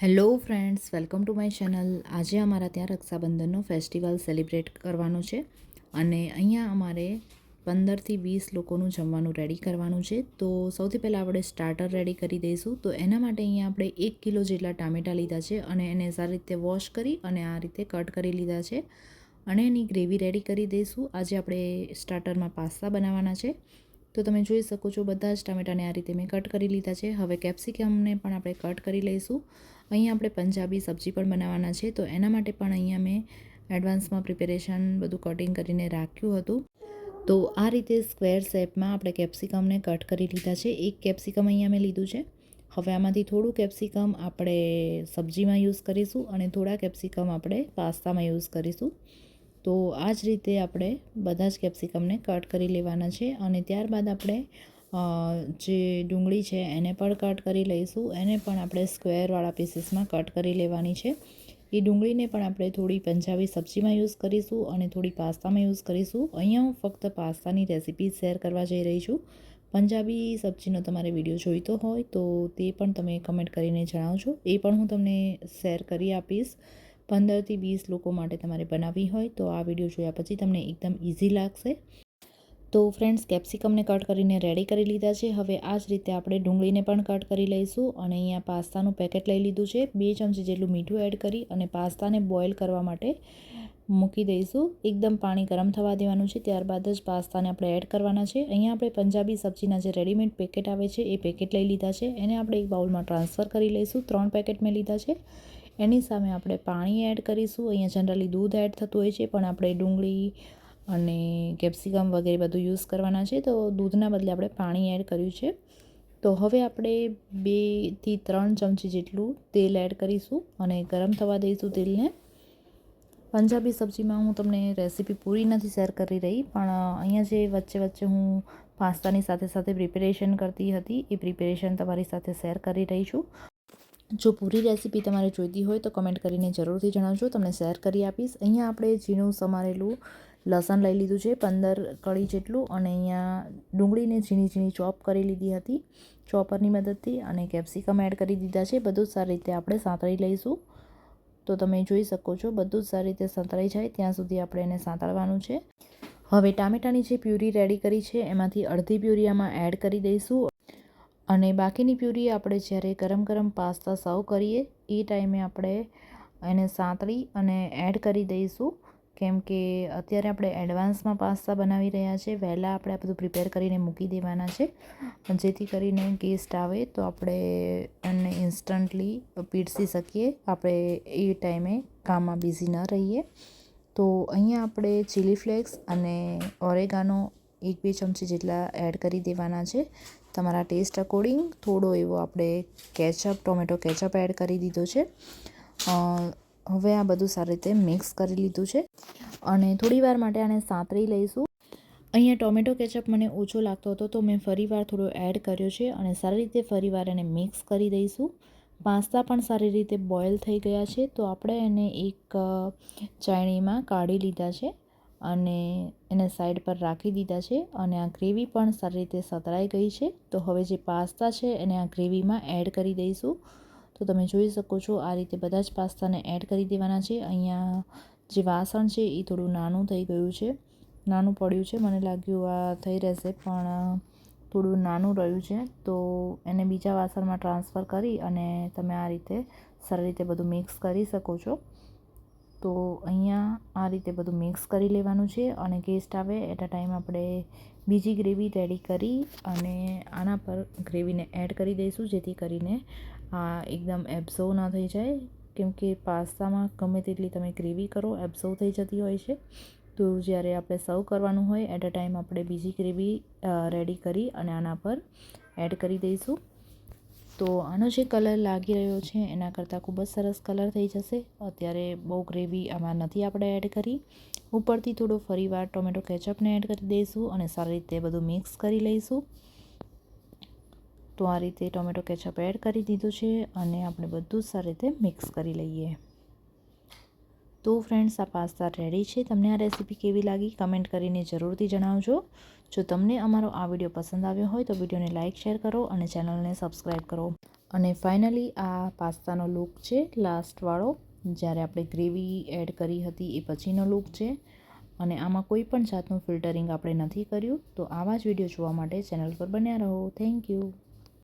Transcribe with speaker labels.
Speaker 1: Hello friends, welcome to my channel. આજે અમારા ત્યાં રક્ષાબંધનનો ફેસ્ટિવલ સેલિબ્રેટ કરવાનો છે અને અહીંયા અમારે પંદરથી વીસ લોકોનું જમવાનું રેડી કરવાનું છે. તો સૌથી પહેલાં આપણે સ્ટાર્ટર રેડી કરી દઈશું. તો એના માટે અહીંયા આપણે એક કિલો જેટલા ટામેટાં લીધા છે અને એને સારી રીતે વોશ કરી અને આ રીતે કટ કરી લીધા છે. અને એની ગ્રેવી રેડી કરી દઈશું. આજે આપણે સ્ટાર્ટરમાં પાસ્તા બનાવવાના છે. તો તમે જોઈ શકો છો બધા જ ટામેટાને આ રીતે મેં કટ કરી લીધા છે. હવે કેપ્સિકમને પણ આપણે કટ કરી લઈશું. અહીંયા આપણે પંજાબી સબ્જી પણ બનાવવાના છે. તો એના માટે પણ અહીંયા મેં એડવાન્સમાં પ્રિપેરેશન બધું કટિંગ કરીને રાખ્યું હતું. તો આ રીતે સ્ક્વેર શેપમાં આપણે કેપ્સિકમને કટ કરી લીધા છે. એક કેપ્સિકમ અહીંયા મેં લીધું છે. હવે આમાંથી થોડું કેપ્સિકમ આપણે સબ્જીમાં યુઝ કરીશું અને થોડા કેપ્સિકમ આપણે પાસ્તામાં યુઝ કરીશું. તો આ જ રીતે આપણે બધા જ કેપ્સિકમને કટ કરી લેવાના છે અને ત્યારબાદ આપણે જે ડુંગળી છે એને પણ કટ કરી લઈશું. એને પણ આપણે સ્ક્વેરવાળા પીસીસમાં કટ કરી લેવાની છે. એ ડુંગળીને પણ આપણે થોડી પંજાબી સબ્જીમાં યુઝ કરીશું અને થોડી પાસ્તામાં યુઝ કરીશું. અહીંયા હું ફક્ત પાસ્તાની રેસીપી શેર કરવા જઈ રહી છું. પંજાબી સબ્જીનો તમારે વીડિયો જોઈતો હોય તો તે પણ તમે કમેન્ટ કરીને જણાવજો. એ પણ હું તમને શેર કરી આપીશ. પંદરથી વીસ લોકો માટે તમારે બનાવવી હોય તો આ વીડિયો જોયા પછી તમને એકદમ ઇઝી લાગશે. તો ફ્રેન્ડ્સ કેપ્સિકમને કટ કરીને રેડી કરી લીધા છે. હવે આ જ રીતે આપણે ડુંગળીને પણ કટ કરી લઈશું અને અહીંયા પાસ્તાનું પેકેટ લઈ લીધું છે. બે ચમચી જેટલું મીઠું એડ કરી અને પાસ્તાને બોઇલ કરવા માટે મૂકી દઈશું. એકદમ પાણી ગરમ થવા દેવાનું છે. ત્યારબાદ જ પાસ્તાને આપણે એડ કરવાના છે. અહીંયા આપણે પંજાબી સબ્જીના જે રેડીમેડ પેકેટ આવે છે, એ પેકેટ લઈ લીધા છે. એને આપણે એક બાઉલમાં ટ્રાન્સફર કરી લઈશું. ત્રણ પેકેટ મેં લીધા છે. એની સામે આપણે પાણી એડ કરીશું. અહીંયા જનરલી દૂધ એડ થતું હોય છે, પણ આપણે ડુંગળી અને કેપ્સિકમ વગેરે બધું યુઝ કરવાના છે. તો દૂધના બદલે આપણે પાણી એડ કર્યું છે. તો હવે આપણે બેથી ત્રણ ચમચી જેટલું તેલ એડ કરીશું અને ગરમ થવા દઈશું તેલને. પંજાબી સબ્જીમાં હું તમને રેસીપી પૂરી નથી શેર કરી રહી, પણ અહીંયા જે વચ્ચે વચ્ચે હું પાસ્તાની સાથે સાથે પ્રિપેરેશન કરતી હતી, એ પ્રિપેરેશન તમારી સાથે શેર કરી રહી છું. જો પૂરી રેસીપી તમારે જોઈતી હોય તો કમેન્ટ કરીને જરૂરથી જણાવજો. તમને શેર કરી આપીશ. અહીંયા આપણે ઝીણું સમારેલું લસણ લઈ લીધું છે, પંદર કળી જેટલું અને અહીંયા ડુંગળીને ઝીણી ઝીણી ચોપ કરી લીધી હતી, ચોપરની મદદથી અને કેપ્સિકમ એડ કરી દીધા છે. બધું જ સારી રીતે આપણે સાંતળી લઈશું. તો તમે જોઈ શકો છો, બધું જ સારી રીતે સાંતળાઈ જાય. ત્યાં સુધી આપણે એને સાંતળવાનું છે. હવે ટામેટાની જે પ્યુરી રેડી કરી છે, એમાંથી અડધી પ્યુરી આમાં એડ કરી દઈશું. અને બાકીની પ્યુરી આપણે જ્યારે ગરમ ગરમ પાસ્તા સર્વ કરીએ, એ ટાઈમે આપણે એને સાંતળી અને એડ કરી દઈશું. કેમ કે અત્યારે આપણે એડવાન્સમાં પાસ્તા બનાવી રહ્યા છે, વહેલાં આપણે આ બધું પ્રિપેર કરીને મૂકી દેવાના છે. જેથી કરીને ગેસ્ટ આવે તો આપણે એને ઇન્સ્ટન્ટલી પીરસી શકીએ. આપણે એ ટાઈમે કામમાં બિઝી ન રહીએ. તો અહીંયા આપણે ચીલી ફ્લેક્સ અને ઓરેગાનો એક બે ચમચી જેટલા એડ કરી દેવાના છે. તમારા ટેસ્ટ અકોર્ડિંગ થોડો એવો આપણે કેચઅપ ટોમેટો કેચઅપ એડ કરી દીધો છે. હવે આ બધું સારી રીતે મિક્સ કરી લીધું છે. અને થોડી વાર માટે આને સાંતળી લઈશું. અહીંયા ટોમેટો કેચઅપ મને ઓછો લાગતો હતો, તો મેં ફરીવાર થોડો એડ કર્યો છે અને સારી રીતે ફરીવાર એને મિક્સ કરી દઈશું. પાસ્તા પણ સારી રીતે બોઇલ થઈ ગયા છે, તો આપણે એને એક ચાયણીમાં કાઢી લીધા છે. અને એને સાઈડ પર રાખી દીધા છે અને આ ગ્રેવી પણ સારી રીતે સતરાઈ ગઈ છે. તો હવે જે પાસ્તા છે એને આ ગ્રેવીમાં એડ કરી દઈશું. તો તમે જોઈ શકો છો આ રીતે બધા જ પાસ્તાને એડ કરી દેવાના છે. અહીંયા જે વાસણ છે એ થોડું નાનું થઈ ગયું છે. નાનું પડ્યું છે. મને લાગ્યું આ થઈ રહેશે પણ થોડું નાનું રહ્યું છે. તો એને બીજા વાસણમાં ટ્રાન્સફર કરી અને તમે આ રીતે સારી રીતે બધું મિક્સ કરી શકો છો. તો અહીંયા આ રીતે બધું મિક્સ કરી લેવાનું છે અને ગેસ્ટ આવે એટ અ ટાઈમ આપણે બીજી ગ્રેવી રેડી કરી અને આના પર ગ્રેવીને એડ કરી દઈશું, જેથી કરીને આ એકદમ એબ્ઝર્વ ન થઈ જાય. કેમ કે પાસ્તામાં ગમે તેટલી તમે ગ્રેવી કરો એબ્ઝર્વ થઈ જતી હોય છે. તો જ્યારે આપણે સર્વ કરવાનું હોય એટ અ ટાઈમ આપણે બીજી ગ્રેવી રેડી કરી અને આના પર એડ કરી દઈશું. તો આનો જે કલર લાગી રહ્યો છે, એના કરતાં ખૂબ જ સરસ કલર થઈ જશે. અત્યારે બહુ ગ્રેવી આમાં નથી આપણે એડ કરી. ઉપરથી થોડો ફરીવાર ટોમેટો કેચઅપને એડ કરી દઈશું અને સારી રીતે બધું મિક્સ કરી લઈશું. તો આ રીતે ટોમેટો કેચઅપ એડ કરી દીધું છે અને આપણે બધું સારી રીતે મિક્સ કરી લઈએ. તો ફ્રેન્ડ્સ આ પાસ્તા રેડી છે. તમને આ રેસીપી કેવી લાગી? કમેન્ટ કરીને જરૂરથી જણાવજો. જો તમને અમારો આ વીડિયો પસંદ આવ્યો હોય તો વિડીયોને લાઇક શેર કરો અને ચેનલને સબસ્ક્રાઈબ કરો. અને ફાઇનલી આ પાસ્તાનો લુક છે લાસ્ટવાળો જ્યારે આપણે ગ્રેવી એડ કરી હતી, એ પછીનો લુક છે. અને આમાં કોઈ પણ જાતનું ફિલ્ટરિંગ આપણે નથી કર્યું. તો આવા જ વીડિયો જોવા માટે ચેનલ પર બન્યા રહો. Thank you